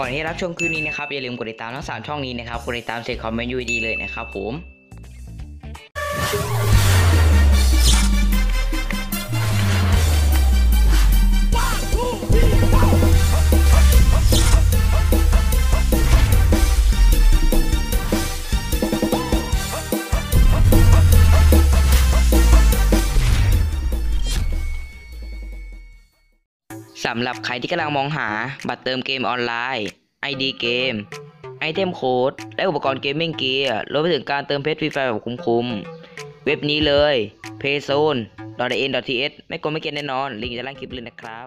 ก่อนที่รับชมคลิปนี้นะครับอย่าลืมกดติดตามทั้งสามช่องนี้นะครับกดติดตามเสร็จคอมเมนต์ยูดีเลยนะครับผม สำหรับใครที่กำลังมองหาบัตรเติมเกมออนไลน์ ID เกม ไอเทมโค้ด และอุปกรณ์เกมมิ่งเกียร์รวมไปถึงการเติมเพชรฟรีไฟแบบคุ้มๆ เว็บนี้เลย payzone n th ไม่กลัวไม่เกินแน่นอน ลิงก์จะล่างคลิปเลยนะครับ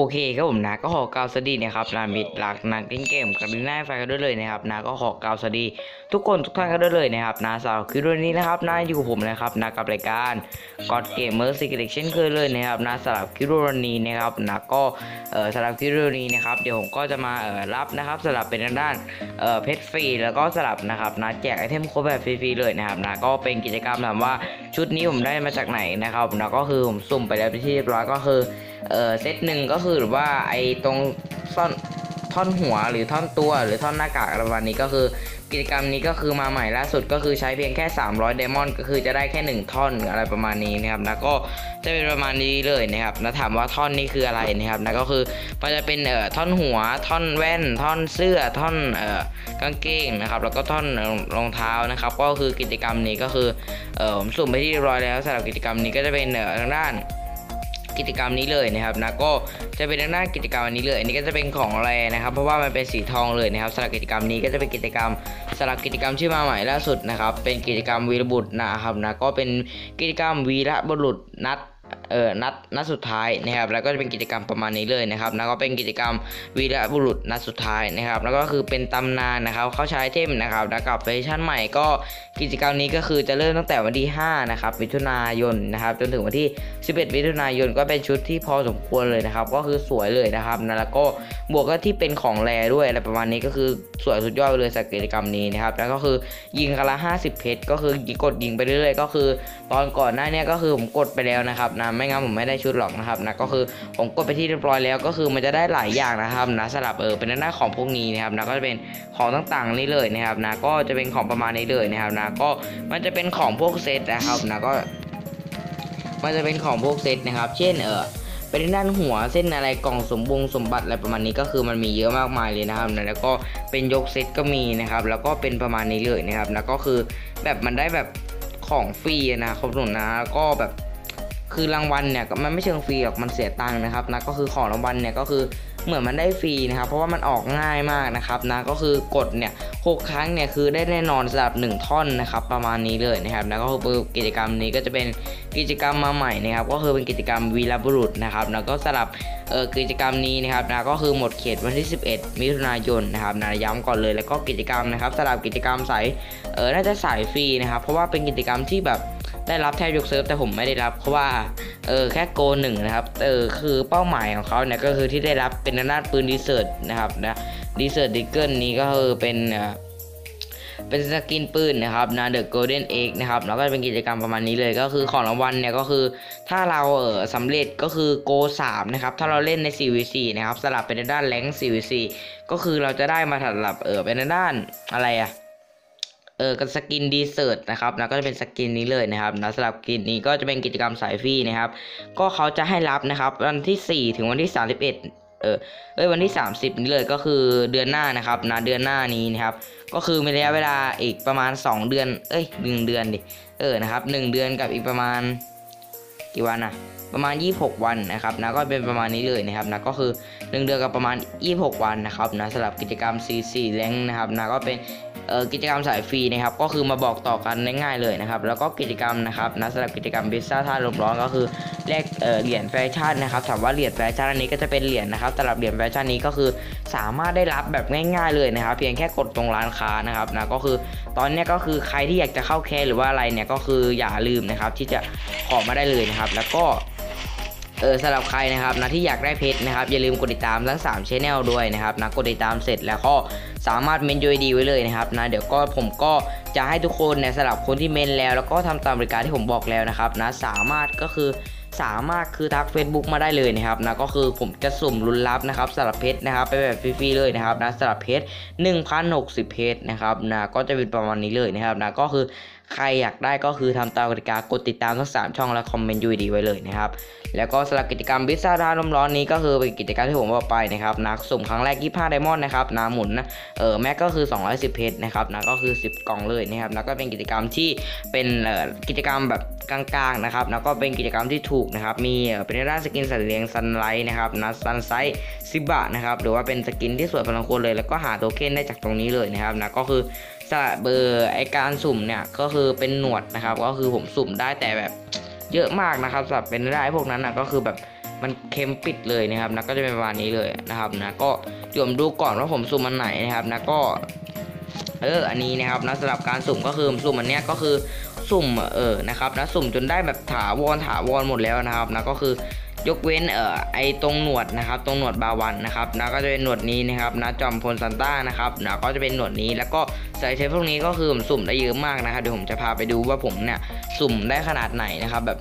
โอเคครับผมนะก็ขอกล่าวสวัสดีนะครับนามิดหลักนักเล่นเกมกับลินหน้าไฟกันด้วยเลยนะครับนะก็ขอกล่าวสวัสดี ทุกคนทุกท่านกันด้วยเลยนะครับนะสำหรับคลิปวันนี้นะครับนะอยู่กับผมนะครับนะกับรายการ God Gamer Secret เช่นเคยเลยนะครับนะสำหรับคลิปวันนี้นะครับนะก็เอ่อสำหรับคลิปวันนี้นะครับเดี๋ยวผมก็จะมาเอ่อรับนะครับสำหรับเป็นด้านเอ่อเพชรฟรีแล้วก็สลับนะครับนะแจกไอเทมครบแบบฟรีๆเลยนะครับนะก็เป็นกิจกรรมถามว่าชุดนี้ผมได้มาจากไหนนะครับนะก็คือผมสุ่มไปแล้วที่เรียบร้อยก็คือ เออเซตหนึ่งก็คือหรือว่าไอตรงซ่อนท่อนหัวหรือท่อนตัวหรือท่อนหน้ากากอะไรประมาณนี้ก็คือ กิจกรรมนี้ก็คือมาใหม่ล่าสุดก็คือใช้เพียงแค่ 300เดมอนก็คือจะได้แค่ 1 ท่อนอะไรประมาณนี้นะครับนะก็จะเป็นประมาณนี้เลยนะครับนะถามว่าท่อนนี้คืออะไรนะครับนะก็คือมันจะเป็นเอ่อท่อนหัวท่อนแว่น ท่อนเสื้อท่อนเอ่อกางเกงนะครับแล้วก็ท่อนรองเท้านะครับ ก็คือกิจกรรมนี้ก็คือเอ่อผมสุ่มไปที่เรียบร้อยแล้วสำหรับกิจกรรมนี้ก็จะเป็นเอ่อทางด้าน กิจกรรมนี้เลยนะครับนะก็จะเป็นหน้ากิจกรรมอันนี้เลยอันนี้ก็จะเป็นของแรนะครับ เพราะว่ามันเป็นสีทองเลยนะครับสำหรับกิจกรรมนี้ก็จะเป็นกิจกรรมสำหรับกิจกรรมที่มาใหม่ล่าสุดนะครับเป็นกิจกรรมวีรบุตรนะครับนะก็เป็นกิจกรรมวีรบุรุษนัด เออนัดนัดสุดท้ายนะครับ แล้วก็จะเป็นกิจกรรมประมาณนี้เลยนะครับ แล้วก็เป็นกิจกรรมวีรบุรุษนัดสุดท้ายนะครับ แล้วก็คือเป็นตำนานนะครับ เขาใช้เทมนะครับ แล้วกับเวอร์ชันใหม่ก็กิจกรรมนี้ก็คือจะเริ่มตั้งแต่วันที่ 5 นะครับมิถุนายนนะครับ จนถึงวันที่ 11มิถุนายนก็เป็นชุดที่พอสมควรเลยนะครับ ก็คือสวยเลยนะครับนะแล้วก็บวกก็ที่เป็นของแรด้วยอะไรประมาณนี้ก็คือสวยสุดยอดไปเลยสำหรับกิจกรรมนี้นะครับ แล้วก็คือยิงคละ50 เพชรก็คือกดยิงไปเรื่อยๆ ก็คือ ตอนก่อนหน้าเนี้ก็คือผมกดไปแล้วนะครับนะไม่งั้นผมไม่ได้ชุดหรอกนะครับนะก็คือผมกดไปที่เรียบร้อยแล้วก็คือมันจะได้หลายอย่างนะครับนะสำหรับเออเป็นหน้าของพวกนี้นะครับนะก็จะเป็นของต่างๆนี่เลยนะครับนะก็จะเป็นของประมาณนี้เลยนะครับนะก็มันจะเป็นของพวกเซตนะครับนะก็ มันจะเป็นของพวกเซตนะครับ เช่นเออเป็นด้านหัวเส้นอะไรกล่องสมบงสมบัติอะไรประมาณนี้ก็คือมันมีเยอะมากมายเลยนะครับนะแล้วก็เป็นยกเซตก็มีนะครับ แล้วก็เป็นประมาณนี้เลยนะครับแล้วก็คือแบบมันได้แบบของฟรีนะ ครับหนุนนะแล้วก็แบบ คือรางวัลเนี่ยก็มันไม่เชิงฟรีหรอกมันเสียตังค์นะครับนะก็คือของรางวัลเนี่ยก็คือเหมือนมันได้ฟรีนะครับเพราะว่ามันออกง่ายมากนะครับนะก็คือกดเนี่ยหกครั้งเนี่ยคือได้แน่นอนสำหรับหนึ่งท่อนนะครับประมาณนี้เลยนะครับแล้วก็คือกิจกรรมนี้ก็จะเป็นกิจกรรมมาใหม่นะครับก็คือเป็นกิจกรรมวีรบุรุษนะครับแล้วก็สำหรับเออกิจกรรมนี้นะครับนะก็คือหมดเขตวันที่ 11 มิถุนายนนะครับนะย้ำก่อนเลยแล้วก็กิจกรรมนะครับสำหรับกิจกรรมสายเออน่าจะสายฟรีนะครับเพราะว่าเป็นกิจกรรมที่แบบ ได้รับแทบยกเซิร์ฟแต่ผมไม่ได้รับ เพราะว่าเออแค่โกหนึ่งนะครับเออคือเป้าหมายของเขาเนี่ยก็คือที่ได้รับเป็นด้านปืนดีเซอร์นะครับนะดีเซอร์ดิเกิลนี้ก็คือเป็นเป็นสกินปืนนะครับนะเดอะโกลเด้นเอ็กนะครับแล้วก็เป็นกิจกรรมประมาณนี้เลยก็คือของรางวัลเนี่ยก็คือถ้าเราเออสำเร็จก็คือโก3นะครับถ้าเราเล่นใน 4v4 นะครับสลับเป็นด้านแรงค์ 4v4 ก็คือเราจะได้มาสลับเออเป็นด้านอะไรอะ เออกับสกินดีเซอร์ตนะครับนะก็จะเป็นสกินนี้เลยนะครับนะสำหรับกินนี้ก็จะเป็นกิจกรรมสายฟรีนะครับ ก็เขาจะให้รับนะครับ วันที่ 4 ถึงวันที่ 31เออเอ้ยวันที่ 30 นี้เลยก็คือเดือนหน้านะครับนะเดือนหน้านี้นะครับ ก็คือมีระยะเวลาอีกประมาณ 2 เดือน เอ้ยหนึ่งเดือนดิเออนะครับหนึ่งเดือนกับอีกประมาณกี่วันอะประมาณ 26 วันนะครับนะก็เป็นประมาณนี้เลยนะครับนะก็คือ 1 เดือนกับประมาณ 26 วันนะครับนะสำหรับกิจกรรม C4 แรงนะครับนะก็เป็น กิจกรรมสายฟรีนะครับก็คือมาบอกต่อกันง่ายๆเลยนะครับแล้วก็กิจกรรมนะครับนะสำหรับกิจกรรมพิซซ่าท่าลมร้อนก็คือแลกเหรียญแฟชั่นนะครับถามว่าเหรียญแฟชั่นอันนี้ก็จะเป็นเหรียญนะครับสำหรับเหรียญแฟชั่นนี้ก็คือสามารถได้รับแบบง่ายๆเลยนะครับ เพียงแค่กดตรงร้านค้านะครับนะก็คือตอนนี้ก็คือใครที่อยากจะเข้าแคหรือว่าอะไรเนี่ยก็คืออย่าลืมนะครับที่จะขอมาได้เลยนะครับ แล้วก็เออสำหรับใครนะครับนะที่อยากได้เพชรนะครับอย่าลืมกดติดตามทั้ง3 Channel ด้วยนะครับนะกดติดตามเสร็จแล้วก็ สามารถเมนยูดีไว้เลยนะครับนะเดี๋ยวก็ผมก็จะให้ทุกคนเนี่ยสำหรับคนที่เมนแล้ว แล้วก็ทำตามบริการที่ผมบอกแล้วนะครับนะสามารถก็คือสามารถคือทัก Facebook มาได้เลยนะครับนะก็คือผมจะสุ่มลุ้นรับนะครับสำหรับเพชรนะครับไปแบบฟรีๆเลยนะครับนะสำหรับเพชร1,060 เพชรนะครับนะก็จะเป็นประมาณนี้เลยนะครับนะก็คือ ใครอยากได้ก็คือทำตามกติกากดติดตามทั้ง3ช่องและคอมเมนต์ยูดีไว้เลยนะครับ แล้วก็สำหรับกิจกรรมบิซ่าดาลมร้อนนี้ก็คือเป็นกิจกรรมที่ผมบอกไปนะครับนักสุ่มครั้งแรก25ไดมอนด์นะครับนาหมุนนะเออแม็กก็คือ 210 เพชรนะครับนะก็คือ 10 กล่องเลยนะครับแล้วก็เป็นกิจกรรมที่เป็นเอ่อกิจกรรมแบบกลางๆนะครับแล้วก็เป็นกิจกรรมที่ถูกนะครับมีเป็นด้านสกินสัตว์เลี้ยงซันไลท์นะครับนะซันไซส์สิบาทนะครับหรือว่าเป็นสกินที่สวยพลังควรเลย แล้วก็หาโทเค็นได้จากตรงนี้เลยนะครับนะก็คือ สระเบอร์ไอการสุ่มเนี่ยก็คือเป็นหนวดนะครับ ก็คือผมสุ่มได้แต่แบบเยอะมากนะครับสำหรับเป็นได้พวกนั้นนะก็คือแบบมันเค็มปิดเลยนะครับนะก็จะเป็นประมาณนี้เลยนะครับนะก็เดี๋ยวผมดูก่อนว่าผมสุ่มมันไหนนะครับนะก็เอออันนี้นะครับนะสำหรับการสุ่มก็คือสุ่มอันเนี้ยก็คือสุ่มเออนะครับนะสุ่มจนได้แบบถาวรถาวรหมดแล้วนะครับนะก็คือ ยกเว้นเอ่อไอตรงหนวดนะครับตรงหนวดบาวันนะครับนะก็จะเป็นหนวดนี้นะครับนะจอมพลซันต้านะครับนะก็จะเป็นหนวดนี้แล้วก็สายเทปพวกนี้ก็คือผมสุ่มได้เยอะมากนะครับเดี๋ยวผมจะพาไปดูว่าผมเนี่ยสุ่มได้ขนาดไหนนะครับแบบ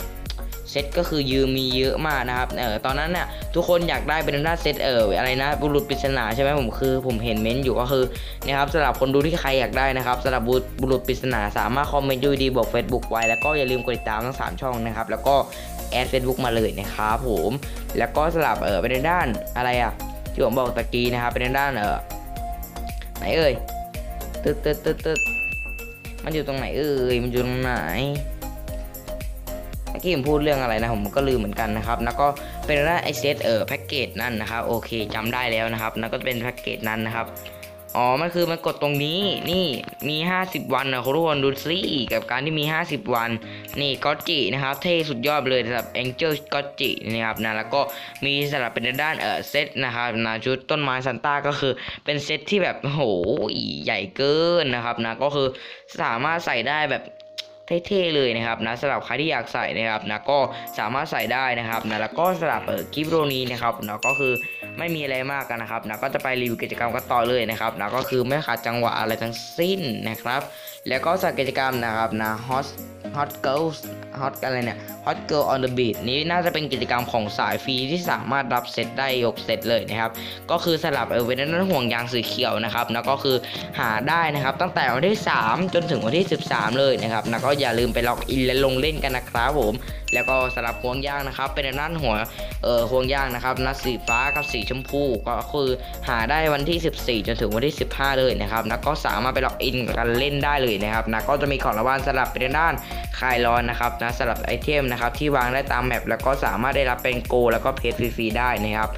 เซตก็คือยืมมีเยอะมากนะครับ เออ ตอนนั้นเนี่ยทุกคนอยากได้เป็นหน้าเซตเอออะไรนะ บุรุษปริศนาใช่ไหมผมคือ ผมเห็นเม้นต์อยู่ก็คือนะครับสำหรับคนดูที่ใครอยากได้นะครับสำหรับบุรุษบุรุษปริศนาสามารถคอมเมนต์ดูดีบอก Facebook ไว้แล้วก็อย่าลืมกดติดตามทั้ง 3 ช่องนะครับ แล้วก็ แอด Facebook มาเลยนะครับผม แล้วก็สลับเออไปในด้านอะไรอะที่ผมบอกตะกี้นะครับไปในด้านเออไหนเอ่ยตึ๊ดตึ๊ดตึ๊ดตึ๊ดมันอยู่ตรงไหนเอ่ยมันอยู่ตรงไหนเมื่อกี้ผมพูดเรื่องอะไรนะผมก็ลืมเหมือนกันนะครับแล้วก็เป็นว่านไอเซตเออแพ็กเกจนั่นนะครับโอเคจำได้แล้วนะครับแล้วก็เป็นแพ็กเกจนั้นนะครับ อ๋อ มันคือมันกดตรงนี้ นี่ มี 50 วันนะทุกคนดูสิกับการที่มี 50 วัน นี่ก็จินะครับ เท่สุดยอดเลยสำหรับ Angel ก็จินะครับนะ แล้วก็มีสำหรับเป็นด้านเออเซตนะครับนะชุดต้นไม้ซันต้าก็คือเป็นเซตที่แบบโหใหญ่เกินนะครับนะ ก็คือสามารถใส่ได้แบบ เท่ๆเลยนะครับนะสำหรับใครที่อยากใส่นะครับนะก็สามารถใส่ได้นะครับนะแล้วก็สำหรับคลิปโรนี้นะครับนะก็คือไม่มีอะไรมากกันนะครับนะก็จะไปรีวิวกิจกรรมกันต่อเลยนะครับนะก็คือไม่ขาดจังหวะอะไรทั้งสิ้นนะครับ แล้วก็สักกิจกรรมนะครับนะ hot hot girls hot อะไรเนี่ย hot girl on the beat นี้น่าจะเป็นกิจกรรมของสายฟรีที่สามารถรับเซตได้ยกเซตเลยนะครับ ก็คือสลับเออเวนนั้นห่วงยางสีเขียวนะครับแล้วก็คือหาได้นะครับ ตั้งแต่วันที่ 3 จนถึงวันที่ 13 เลยนะครับแล้วก็อย่าลืมไปล็อกอินและลงเล่นกันนะครับผมแล้วก็สลับห่วงยางนะครับเป็นด้านหัวเออห่วงยางนะครับนัดสีฟ้ากับสีชมพูก็คือหาได้วันที่ 14 จนถึงวันที่ 15 เลยนะครับแล้วก็สามารถไปล็อกอินกันเล่นได้เลยนะครับนะก็จะมีของรางวัลสลับเป็นด้านคลายร้อนนะครับนะสลับไอเทมนะครับที่วางได้ตามแมปแล้วก็สามารถได้รับเป็นโก แล้วก็เพจฟรีๆได้นะครับ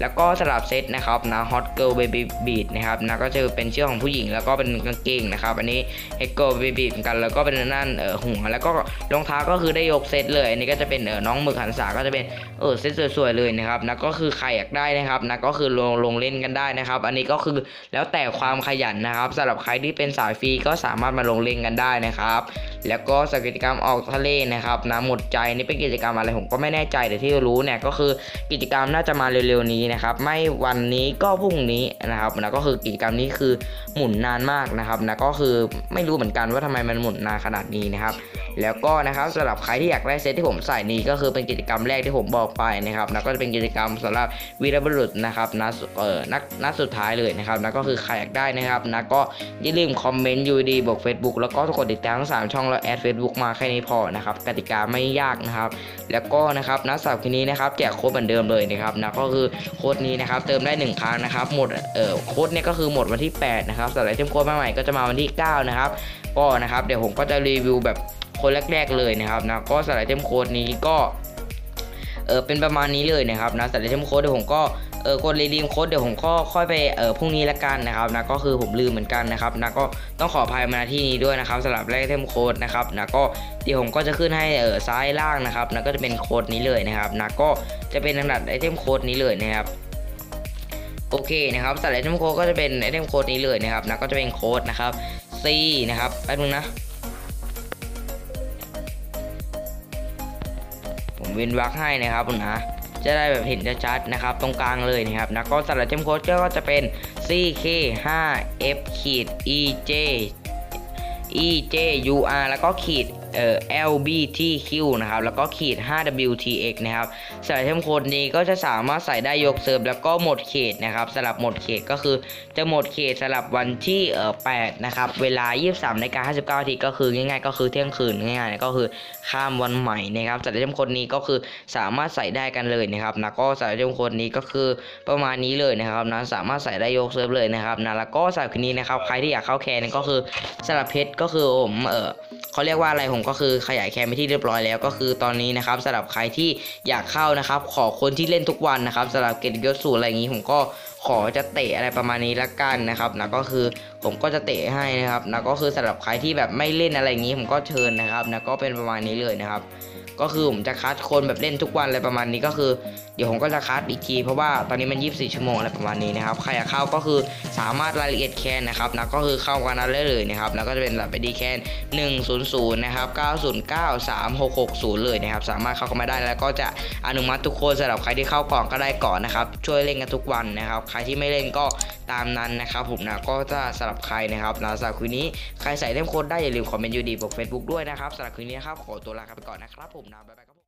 แล้วก็สลับเซตนะครับนะ Hot Girl Baby Beat นะครับนะก็จะเป็นเชือกของผู้หญิงแล้วก็เป็นกางเกงนะครับอันนี้ Hot Girl Baby Beat เหมือนกันแล้วก็เป็นนั่นเออหัวแล้วก็รองเท้าก็คือได้ยกเซตเลยอันนี้ก็จะเป็นเออน้องหมึกหันษาก็จะเป็นเออเซตสวยๆเลยนะครับนะก็คือใครอยากได้นะครับนะก็คือลงลงเล่นกันได้นะครับ อันนี้ก็คือแล้วแต่ความขยันนะครับสำหรับใครที่เป็นสายฟรีก็สามารถมาลงเล่นกันได้นะครับ แล้วก็สกิจกรรมออกทะเลนะครับนะหมดใจนี่เป็นกิจกรรมอะไรผมก็ไม่แน่ใจแต่ที่รู้เนี่ยก็คือกิจกรรมน่าจะมาเร็วๆนี้นะครับไม่วันนี้ก็พรุ่งนี้นะครับนะก็คือกิจกรรมนี้คือหมุนนานมากนะครับนะก็คือไม่รู้เหมือนกันว่าทำไมมันหมุนนานขนาดนี้นะครับ แล้วก็นะครับสำหรับใครที่อยากได้เซตที่ผมใส่นี้ก็คือเป็นกิจกรรมแรกที่ผมบอกไปนะครับนะก็จะเป็นกิจกรรมสำหรับวีรบุรุษนะครับนะเออนักนัดสุดท้ายเลยนะครับนะก็คือใครอยากได้นะครับนะก็อย่าลืมคอมเมนต์ยูดีบอก Facebook แล้วก็กดติดตามทั้งสามช่องแล้วแอด Facebook มาแค่นี้พอนะครับกติกาไม่ยากนะครับ แล้วก็นะครับนะสำหรับคลิปนี้นะครับแจกโค้ดเหมือนเดิมเลยนะครับนะก็คือโค้ดนี้นะครับเติมได้ 1 ครั้งนะครับหมดเออโค้ดเนี่ยก็คือหมดวันที่ 8 นะครับสำหรับไอเทมโค้ดใหม่ก็จะมาวันที่ 9 นะครับก็นะครับเดี๋ยวผมก็จะรีวิวแบบ คนแรก ๆ เลยนะครับนะก็สำหรับไอเทมโค้ดนี้ก็เออเป็นประมาณนี้เลยนะครับนะสำหรับไอเทมโค้ดเดี๋ยวผมก็เออกดรีดีมโค้ดเดี๋ยวผมก็ค่อยไปเออพรุ่งนี้ละกันนะครับนะก็คือผมลืมเหมือนกันนะครับนะก็ต้องขออภัยมาที่นี้ด้วยนะครับสำหรับไอเทมโค้ดนะครับนะก็เดี๋ยวผมก็จะขึ้นให้เออซ้ายล่างนะครับนะก็จะเป็นโค้ดนี้เลยนะครับนะก็จะเป็นขนาดไอเทมโค้ดนี้เลยนะครับโอเคนะครับสำหรับไอเทมโค้ดก็จะเป็นไอเทมโค้ดนี้เลยนะครับนะก็จะเป็นโค้ดนะครับ C นะครับแป๊บนึงนะ เว้นวรรคให้นะครับนะจะได้แบบเห็นชัดๆนะครับ ตรงกลางเลยนะครับนะก็สำหรับเทมโค้ดก็จะเป็น CK 5 F ขีด EJ EJ UR แล้วก็ขีด เอ่อ LBTQ นะครับ แล้วก็ขีด 5WTX นะครับสำหรับไอเทมโคดนี้ก็จะสามารถใส่ได้ยกเซิร์ฟแล้วก็หมดเขตนะครับสำหรับหมดเขตก็คือจะหมดเขตสำหรับวันที่เอ่อ8นะครับ เวลา 23นาฬิกา59นาทีก็คือง่ายๆ ก็คือเที่ยงคืนง่ายๆ ก็คือข้ามวันใหม่นะครับสำหรับไอเทมโคดนี้ก็คือสามารถใส่ได้กันเลยนะครับนะก็สำหรับไอเทมโคดนี้ก็คือประมาณนี้เลยนะครับนะสามารถใส่ได้ยกเซิร์ฟเลยนะครับนะแล้วก็สำหรับคืนนี้นะครับใครที่อยากเข้าแคนก็คือสำหรับเพชรก็คือผมเออ เขาเรียกว่าอะไรผมก็คือขยายแคมไปที่เรียบร้อยแล้วก็คือตอนนี้นะครับสำหรับใครที่อยากเข้านะครับ ขอคนที่เล่นทุกวันนะครับสำหรับเกตยศสูตรอะไรอย่างนี้ผมก็ขอจะเตะอะไรประมาณนี้ละกันนะครับนะก็คือผมก็จะเตะให้นะครับนะก็คือสำหรับใครที่แบบไม่เล่นอะไรอย่างนี้ผมก็เชิญนะครับนะก็เป็นประมาณนี้เลยนะครับ ก็คือผมจะคัดคนแบบเล่นทุกวันอะไรประมาณนี้ก็คือ เดี๋ยวผมก็จะคัดอีกที เพราะว่าตอนนี้มัน 24 ชั่วโมงอะไรประมาณนี้นะครับใครอยากเข้าก็คือสามารถรายละเอียดแคนนะครับนะก็คือเข้ากันได้เลยนะครับแล้วก็จะเป็นแบบไปดีแคน100นะครับ909 3660 เลยนะครับสามารถเข้ากันมาได้แล้วก็จะอนุมัติทุกคนสำหรับใครที่เข้าก่อนก็ได้ก่อนนะครับช่วยเล่นกันทุกวันนะครับใครที่ไม่เล่นก็ตามนั้นนะครับผมนะก็จะสำหรับใครนะครับนะสำหรับคืนนี้ใครใส่เล่มโค้ดได้อย่าลืมคอมเมนต์ยูดีบนเฟซบุ๊กด้วยนะครับสำหรับคืนนี้ครับขอตัวลาไปก่อนนะครับผมนะบ๊ายบายครับ